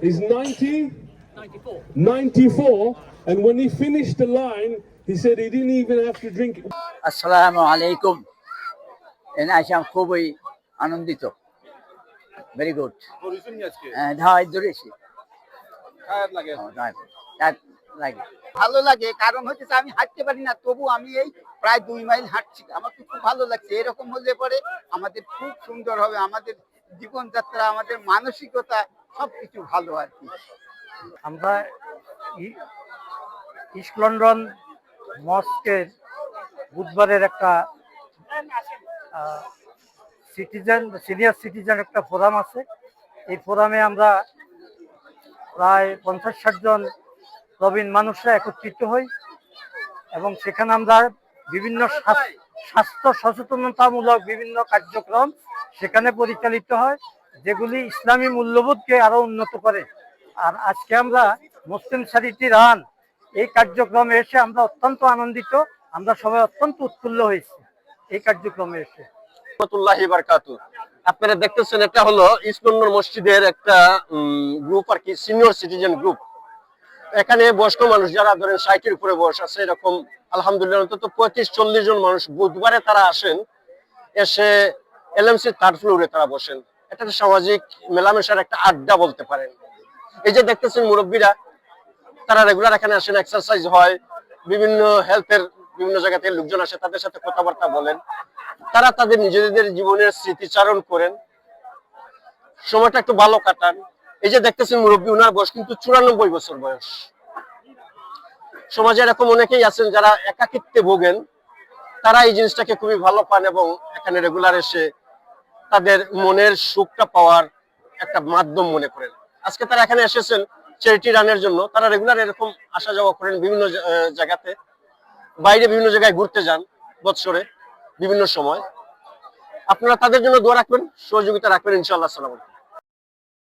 He's 90, 94, 94. and when he finished the line, he said he didn't even have to drink. আসসালামু আলাইকুম এনে আসে আমি খুবই আনন্দিত। ভেরি গুড ধাওয়াই ধরেছি। লাগে। ভালো লাগে। কারণ হচ্ছে আমি হাঁটতে পারি না তবু আমি এই প্রায় দুই মাইল হাঁটছি। আমার তো খুব ভালো লাগছে। এরকম হলে পরে আমাদের খুব সুন্দর হবে। আমাদের জীবনযাত্রা আমাদের মানসিকতা সবকিছু ভালো আর কি। আমরা ই- ইস্ট লন্ডন মস্কের বুধবারের একটা সিটিজেন, সিনিয়র সিটিজেন একটা ফোরাম আছে। এই ফোরামে আমরা প্রায় পঞ্চাশ ষাট জন প্রবীণ মানুষরা একত্রিত হই এবং সেখানে আমরা বিভিন্ন স্বাস- স্বাস্থ্য সচেতনতামূলক বিভিন্ন কার্যক্রম সেখানে পরিচালিত হয়। যেগুলি ইসলামী মূল্যবোধকে আরও উন্নত করে। আর আজকে আমরা মুসলিম চ্যারিটি রান এই কার্যক্রমে এসে আমরা অত্যন্ত আনন্দিত, আমরা সবাই অত্যন্ত উৎফুল্ল হয়েছি এই কার্যক্রমে এসে। আপনারা দেখতেছেন এটা হলো ইসলামনগর মসজিদের একটা গ্রুপ আর কি সিনিয়র সিটিজেন গ্রুপ এখানে বয়স্ক মানুষ যারা ধরেন ষাটের উপরে বয়স আছে, এরকম আলহামদুলিল্লাহ অন্তত পঁয়ত্রিশ, চল্লিশ জন মানুষ বুধবারে তারা আসেন, এসে এলএমসি থার্ড ফ্লোরে তারা বসেন। একটা সামাজিক মেলামেশার একটা আড্ডা বলতে পারেন। এই যে দেখতেছেন মুরব্বীরা, তারা রেগুলার এখানে আসেন এক্সারসাইজ হয়, বিভিন্ন হেলথের বিভিন্ন জায়গা থেকে লোকজন আসে, তাদের সাথে কথাবার্তা বলেন। তারা তাদের নিজেদের জীবনের স্মৃতিচারণ করেন। সময়টা একটু ভালো কাটান। এই যে দেখতেছেন মুরব্বী ওনার বয়স কিন্তু চুরানব্বই বছর বয়স। সমাজে এরকম অনেকেই আছেন যারা একাকিত্বে ভোগেন। তারা এই জিনিসটাকে খুবই ভালো পান এবং এখানে রেগুলার এসে তাদের মনের সুখটা পাওয়ার একটা মাধ্যম মনে করেন। আজকে তারা এখানে এসেছেন চ্যারিটি রানের জন্য। তারা রেগুলার এরকম আসা যাওয়া করেন বিভিন্ন জায়গাতে। বাইরে বিভিন্ন জায়গায় ঘুরতে যান বৎসরে বিভিন্ন সময়। আপনারা তাদের জন্য দোয়া রাখবেন, সহযোগিতা রাখবেন, ইনশাআল্লাহ সালাম